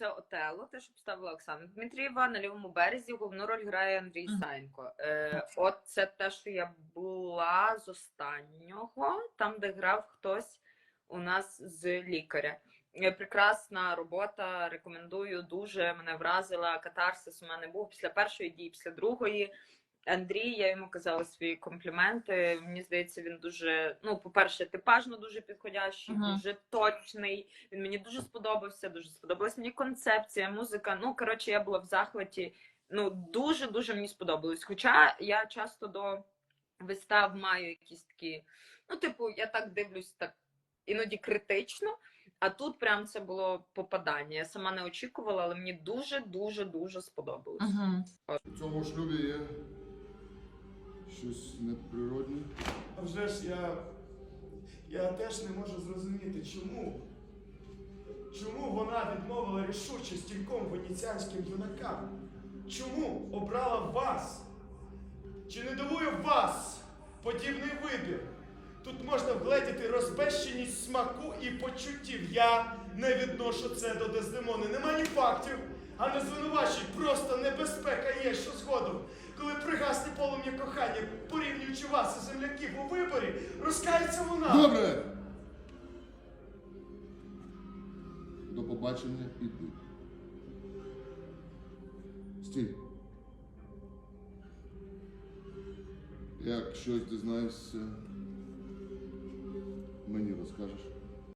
це Отело, те, що поставила Оксана Дмитрієва. На лівому березі головну роль грає Андрій Сайнко. Саєнко. Е, от це те, що я була з останнього, там, де грав хтось у нас з лікаря. Е, Прекрасна робота. Рекомендую дуже. Мене вразила. Катарсис у мене був після першої дії, після другої. Андрій, я йому казала свої компліменти. Мені здається, він дуже, ну, по-перше, типажно дуже підходящий, Мгм. дуже точний. Він мені дуже сподобався, дуже сподобалась мені концепція, музика. Ну, коротше, я була в захваті. Ну, дуже дуже мені сподобалось. Хоча я часто до вистав маю якісь такі, ну, типу, я так дивлюсь так іноді критично. А тут прям це було попадання. Я сама не очікувала, але мені дуже, дуже, дуже сподобалось. Угу. У цьому шлюбі є щось неприродне. А вже ж я. Я теж не можу зрозуміти, чому. Чому вона відмовила рішуче стільком венеціанським юнакам? Чому обрала вас? Чи не дивує вас подібний вибір? Тут можна вгледіти розбещеність смаку і почуттів. Я не відношу це до Дездемони. Нема ні фактів, а не звинувачень. Просто небезпека є, що згодом, коли пригасне полум'я кохання, порівнюючи вас і земляків у виборі, розкається вона. Добре! До побачення іди. Стій. Як щось дізнаєшся, мені розкажеш.